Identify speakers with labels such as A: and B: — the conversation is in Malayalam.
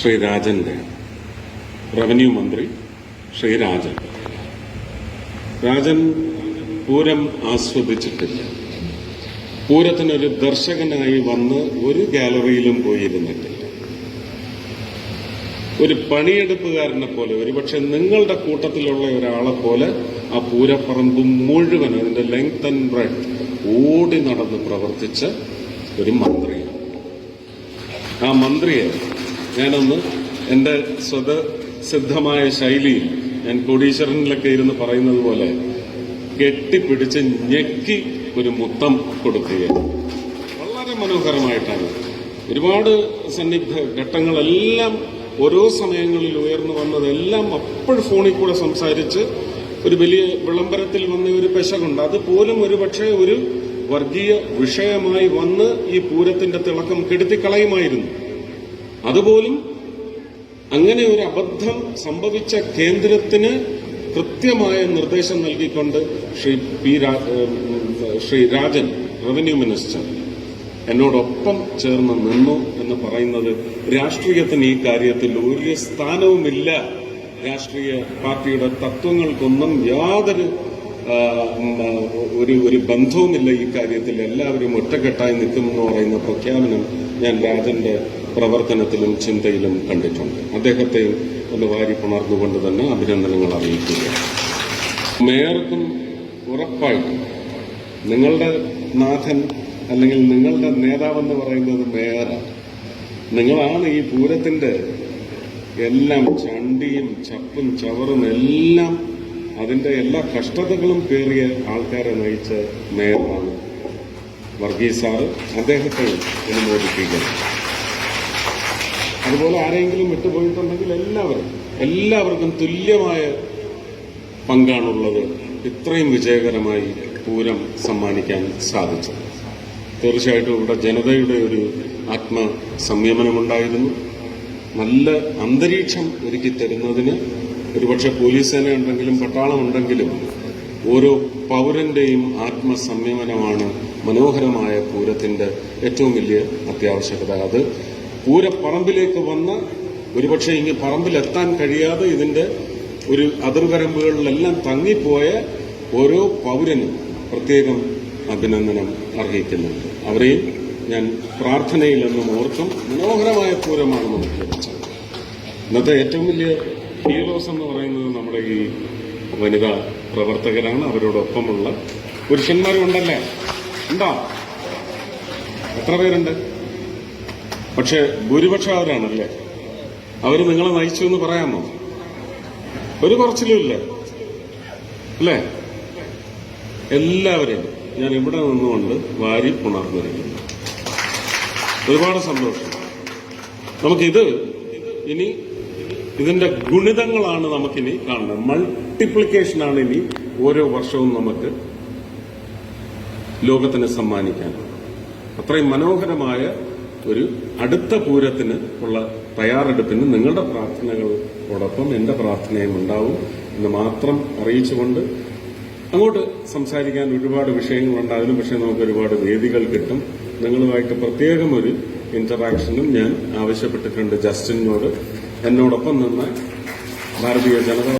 A: ശ്രീ രാജന്റെ റവന്യൂ മന്ത്രി ശ്രീ രാജൻ രാജൻ പൂരം ആസ്വദിച്ചിട്ടില്ല. പൂരത്തിനൊരു ദർശകനായി വന്ന് ഒരു ഗാലറിയിലും പോയിരുന്നിട്ടില്ല. ഒരു പണിയെടുപ്പുകാരനെ പോലെ ഒരുപക്ഷെ നിങ്ങളുടെ കൂട്ടത്തിലുള്ള ഒരാളെ പോലെ ആ പൂരപ്പറമ്പ് മുഴുവൻ അതിന്റെ ലെങ്ത് ആൻഡ് ബ്രെഡ് ഓടി നടന്ന് പ്രവർത്തിച്ച ഒരു മന്ത്രിയാണ്. ആ മന്ത്രിയെ ഞാനൊന്ന് എന്റെ സ്വതസിദ്ധമായ ശൈലി ഞാൻ കോടീശ്വരനിലൊക്കെ ഇരുന്ന് പറയുന്നത് പോലെ കെട്ടിപ്പിടിച്ച് ഞെക്കി ഒരു മുത്തം കൊടുക്കുകയാണ്. വളരെ മനോഹരമായിട്ടാണ്. ഒരുപാട് സന്നിഗ്ധ ഘട്ടങ്ങളെല്ലാം ഓരോ സമയങ്ങളിൽ ഉയർന്നു വന്നതെല്ലാം അപ്പോൾ ഫോണിൽ കൂടെ സംസാരിച്ച് ഒരു വലിയ വിളംബരത്തിൽ വന്ന ഒരു പെശകുണ്ട്. അതുപോലും ഒരുപക്ഷെ ഒരു വർഗീയ വിഷയമായി വന്ന് ഈ പൂരത്തിന്റെ തിളക്കം കെടുത്തിക്കളയുമായിരുന്നു. അതുപോലും അങ്ങനെ ഒരു അബദ്ധം സംഭവിച്ച കേന്ദ്രത്തിന് കൃത്യമായ നിർദ്ദേശം നൽകിക്കൊണ്ട് Shri P Shri Rajan revenue minister എന്നോടൊപ്പം ചേർന്ന് നിന്നു എന്ന് പറയുന്നത് രാഷ്ട്രീയത്തിന് ഈ കാര്യത്തിൽ ഒരു സ്ഥാനവുമില്ല. രാഷ്ട്രീയ പാർട്ടിയുടെ തത്വങ്ങൾക്കൊന്നും യാതൊരു ഒരു ഒരു ബന്ധവുമില്ല ഈ കാര്യത്തിൽ. എല്ലാവരും ഒറ്റക്കെട്ടായി നിൽക്കുമെന്ന് പറയുന്ന പ്രഖ്യാപനം ഞാൻ രാജന്റെ പ്രവർത്തനത്തിലും ചിന്തയിലും കണ്ടിട്ടുണ്ട്. അദ്ദേഹത്തെ ഒന്ന് വാരി പുണർന്നുകൊണ്ട് തന്നെ അഭിനന്ദനങ്ങൾ അറിയിക്കുക മേയർക്കും ഉറപ്പായിട്ടും നിങ്ങളുടെ നാഥൻ അല്ലെങ്കിൽ നിങ്ങളുടെ നേതാവെന്ന് പറയുന്നത് മേയറാണ്. നിങ്ങളാണ് ഈ പൂരത്തിന്റെ എല്ലാം ചണ്ടിയും ചപ്പും ചവറും എല്ലാം അതിന്റെ എല്ലാ കഷ്ടതകളും പേറിയ ആൾക്കാരെ നയിച്ച മേയറാണ് വർഗീസ് സാറ്. അദ്ദേഹത്തെ അനുമോദിപ്പിക്കണം അതുപോലെ ആരെങ്കിലും വിട്ടുപോയിട്ടുണ്ടെങ്കിൽ എല്ലാവരും എല്ലാവർക്കും തുല്യമായ പങ്കാണുള്ളത് ഇത്രയും വിജയകരമായി പൂരം സമ്മാനിക്കാൻ സാധിച്ചത് തീർച്ചയായിട്ടും ഇവിടെ ജനതയുടെ ഒരു ആത്മ സംയമനമുണ്ടായിരുന്നു നല്ല അന്തരീക്ഷം ഒരുക്കി തരുന്നതിന് ഒരുപക്ഷെ പോലീസ് സേന ഉണ്ടെങ്കിലും പട്ടാളമുണ്ടെങ്കിലും ഓരോ പൗരന്റെയും ആത്മസംയമനമാണ് മനോഹരമായ പൂരത്തിന്റെ ഏറ്റവും വലിയ അത്യാവശ്യകത. അത് പൂരപ്പറമ്പിലേക്ക് വന്ന് ഒരുപക്ഷെ ഇനി പറമ്പിലെത്താൻ കഴിയാതെ ഇതിന്റെ ഒരു അതിർവരമ്പുകളിലെല്ലാം തങ്ങിപ്പോയ ഓരോ പൗരനും പ്രത്യേകം അഭിനന്ദനം അർഹിക്കുന്നുണ്ട്. അവരെയും ഞാൻ പ്രാർത്ഥനയിൽ എന്നും ഓർക്കും മനോഹരമായ പൂരമാണ് നമുക്ക് ഇന്നത്തെ ഏറ്റവും വലിയ ഹീറോസ് എന്ന് പറയുന്നത് നമ്മുടെ ഈ വനിതാ പ്രവർത്തകരാണ്. അവരോടൊപ്പമുള്ള പുരുഷന്മാരും ഉണ്ടല്ലേ ഉണ്ടോ? എത്ര പേരുണ്ട്? പക്ഷെ ഭൂരിപക്ഷം അവരാണല്ലേ അവർ നിങ്ങളെ നയിച്ചു എന്ന് പറയാമോ? ഒരു കുറച്ചിലും ഇല്ല. അല്ലേ? എല്ലാവരെയും ഞാൻ ഇവിടെ നിന്നുകൊണ്ട് വാരി ഉണർന്നിരിക്കുന്നു. ഒരുപാട് സന്തോഷം. നമുക്കിത് ഇനി ഇതിന്റെ ഗുണിതങ്ങളാണ് നമുക്കിനി കാണുന്നത്. മൾട്ടിപ്ലിക്കേഷനാണ് ഇനി ഓരോ വർഷവും നമുക്ക് ലോകത്തിന് സമ്മാനിക്കാൻ. അത്രയും മനോഹരമായ ഒരു അടുത്ത പൂരത്തിന് ഉള്ള തയ്യാറെടുപ്പിന് നിങ്ങളുടെ പ്രാർത്ഥനകളോടൊപ്പം എന്റെ പ്രാർത്ഥനയും ഉണ്ടാവും എന്ന് മാത്രം അറിയിച്ചുകൊണ്ട് അങ്ങോട്ട് സംസാരിക്കാൻ ഒരുപാട് വിഷയങ്ങളുണ്ടായിരുന്നു പക്ഷേ നമുക്ക് ഒരുപാട് വേദികൾ കിട്ടും. നിങ്ങളുമായിട്ട് പ്രത്യേകം ഒരു ഇന്ററാക്ഷനും ഞാൻ ആവശ്യപ്പെട്ടിട്ടുണ്ട് ജസ്റ്റിനോട്. എന്നോടൊപ്പം നിന്ന് ഭാരതീയ ജനതാ